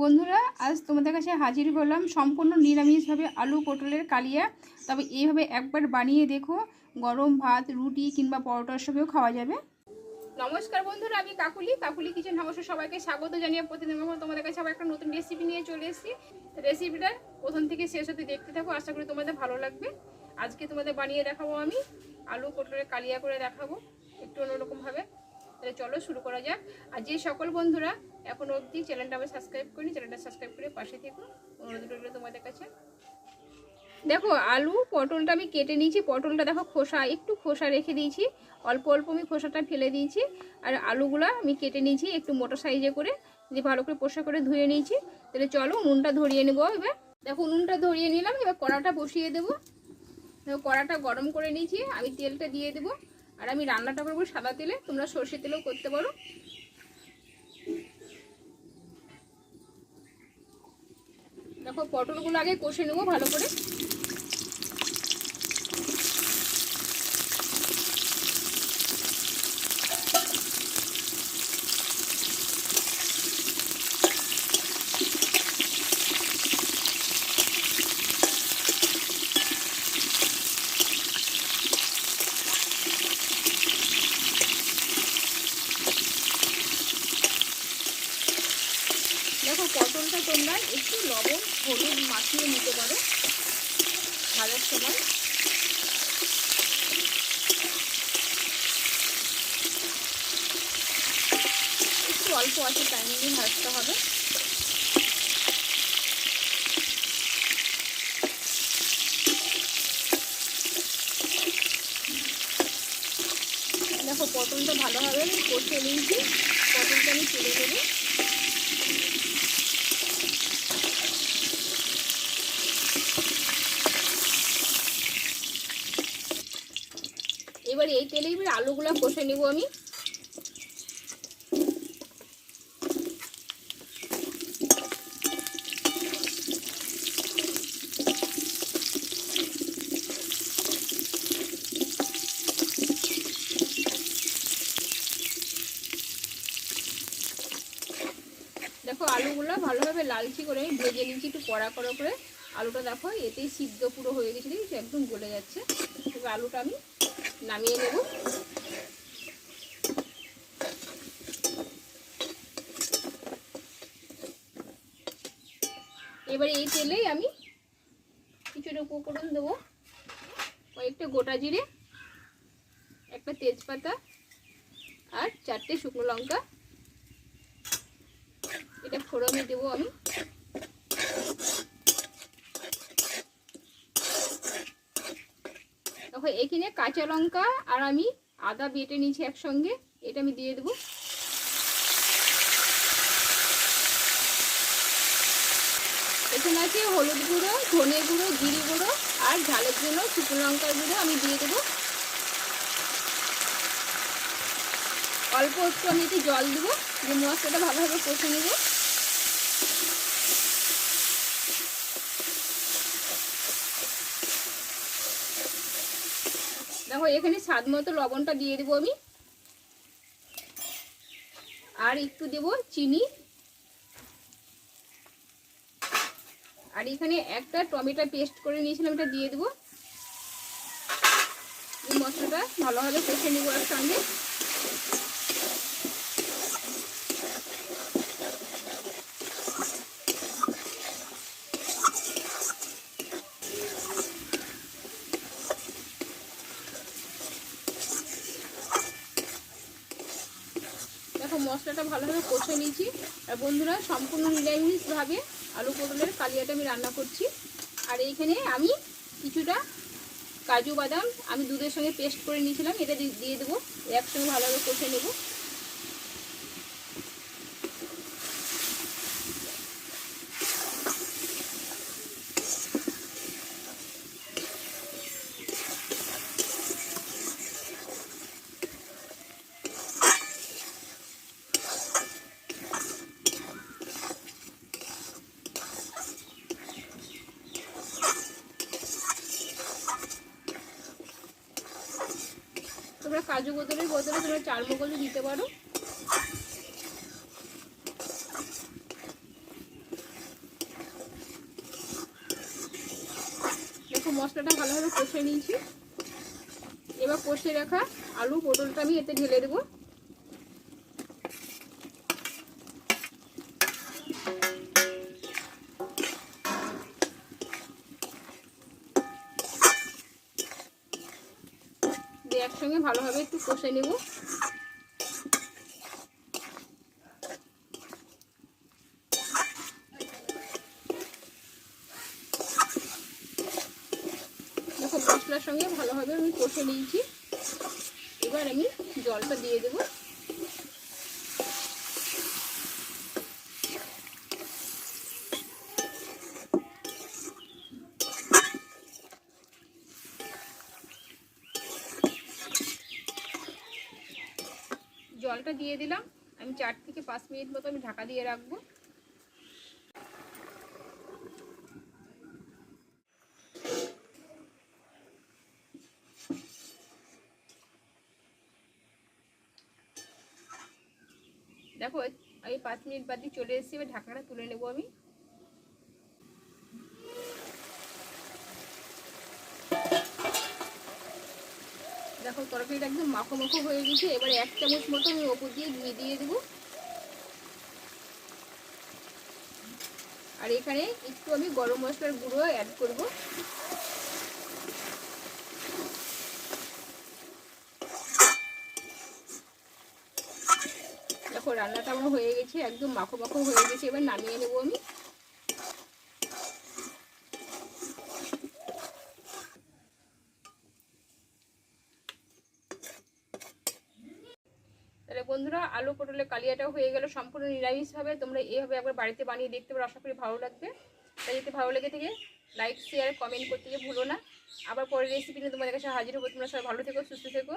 বন্ধুরা, আজ তোমাদের কাছে হাজির হলাম সম্পূর্ণ নিরামিষভাবে আলু পটলের কালিয়া। তবে এইভাবে একবার বানিয়ে দেখো, গরম ভাত, রুটি কিংবা পরোটার সঙ্গেও খাওয়া যাবে। নমস্কার বন্ধুরা, আমি কাকুলি। কাকুলি কিচেন হাউসে সবাইকে স্বাগত জানিয়ে প্রতিদিন তোমাদের কাছে আবার একটা নতুন রেসিপি নিয়ে চলে এসেছি। রেসিপিটা প্রথম থেকে শেষ হতে দেখতে থাকো, আশা করি তোমাদের ভালো লাগবে। আজকে তোমাদের বানিয়ে দেখাবো আমি। আলু পটলের কালিয়া করে দেখাবো, একটু অন্যরকমভাবে। তাহলে চলো শুরু করা যাক। আর যে সকল বন্ধুরা এখন অবধি চ্যানেলটা আমি সাবস্ক্রাইব করিনি, চ্যানেলটা সাবস্ক্রাইব করে পাশে থেকো। অনুরোধ রইল তোমাদের কাছে। দেখো, আলু, পটলটা আমি কেটে নিয়েছি। পটলটা দেখো খোসা, একটু খোসা রেখে দিয়েছি। অল্প অল্প আমি খোসাটা ফেলে দিয়েছি। আর আলুগুলো আমি কেটে নিয়েছি একটু মোটা সাইজে করে যে ভালো করে পোষা করে ধুয়ে নিয়েছি। তাহলে চলো উনুনটা ধরিয়ে নেব এবার। দেখো উনুনটা ধরিয়ে নিলাম, এবার কড়াটা বসিয়ে দেবো। কড়াটা গরম করে নিয়েছি, আমি তেলটা দিয়ে দেবো। আর আমি রান্নাটা করব সাদা তেলে, তোমরা সর্ষে তেলেও করতে পারো। দেখো, পটলগুলো আগে কষে নেব ভালো করে দেখো পটলটা তোমরা একটু লবণ, হলুদ মাখিয়ে নিতে পারো। ভাজার সময়। একটু অল্প আছে টাইম নিয়ে ভাজতে হবে। দেখো, পটলটা ভালোভাবে কষে নিয়েছি। পটলটা আমি তুলে দেবো এবার এই তেলে এবার আলুগুলো কষে নিব আমি। দেখো আলুগুলো ভালোভাবে লালচি করে আমি ভেজে নিচ্ছি একটু কড়া কড়া করে। আলুটা দেখো এতেই সিদ্ধ পুরো হয়ে গেছে দেখি একদম গলে যাচ্ছে। এবার আলুটা আমি নামিয়ে নেব। এবার এই তেলেই আমি কিছুটা উপকরণ দেবো। কয়েকটা গোটা জিরে, একটা তেজপাতা আর চারটে শুকনো লঙ্কা। এটা ফোড়নে দেবো আমি। দেখো, এখানে কাঁচা লঙ্কা আর আমি আদা বেটে নিয়েছি একসঙ্গে। এটা আমি দিয়ে দেবো। এখানে আছে হলুদ গুঁড়ো, ধনে গুঁড়ো, জিরি গুঁড়ো আর ঝালের জন্য শুকনো লঙ্কার গুঁড়ো আমি দিয়ে দেবো। অল্প একটু আমি একটু জল দেবো, যে মশলাটা ভালোভাবে কষে নেব। দেখো, এখানে স্বাদ মতো লবণটা দিয়ে দেবো আমি। আর একটু দেব চিনি। আর এখানে একটা টমেটো পেস্ট করে নিয়েছিলাম, এটা দিয়ে দেবো। এই মশলাটা ভালোভাবে কষে নেব এর সঙ্গে মশলাটা ভালোভাবে কষে নিয়েছি। আর বন্ধুরা, সম্পূর্ণ নিরামিষভাবে আলু পটলের কালিয়াটা আমি রান্না করছি। আর এইখানে আমি কিছুটা কাজু বাদাম আমি দুধের সঙ্গে পেস্ট করে নিয়েছিলাম, এটা দিয়ে দেবো। একসঙ্গে ভালোভাবে কষে নেব। কাজু বোতলের বোতলে তোমরা চার মোগলও দিতে পারো। দেখো মশলাটা ভালোভাবে কষে নিয়েছি। এবার কষে রাখা আলু, পটলটা আমি এতে ঢেলে দেবো। একসঙ্গে ভালোভাবে একটু কষে নেব। মশলার সঙ্গে ভালোভাবে আমি কষে নিয়েছি। এবার আমি জলটা দিয়ে দেবো। জলটা দিয়ে দিলাম। আমি চার থেকে পাঁচ মিনিট মতো আমি ঢাকা দিয়ে রাখব। দেখো আমি পাঁচ মিনিট বাদ দিয়ে চলে এসেছি, এবার ঢাকাটা তুলে নেব আমি। দেখো তরকারিটা একদম মাখো মাখো হয়ে গেছে, এবারে এক চামচ মতো আমি ওপর দিয়ে ঘি দিয়ে দেবো। আর এখানে একটু আমি গরম মশলার গুঁড়ো অ্যাড করব। দেখো, রান্নাটা আমার হয়ে গেছে, একদম মাখো মাখো হয়ে গেছে, এবার নামিয়ে নেব আমি তাহলে বন্ধুরা আলু পটলের কালিয়াটাও হয়ে গেল সম্পূর্ণ নিরামিষভাবে। তোমরা এইভাবে একবার বাড়িতে বানিয়ে দেখতে পারো, আশা করি ভালো লাগবে। তাই যদি ভালো লেগে থেকে লাইক শেয়ার কমেন্ট করতে গিয়ে ভুলো না। আবার পরের রেসিপি নিয়ে তোমাদের কাছে হাজির হব। তোমরা সবাই ভালো থেকো, সুস্থ থেকো।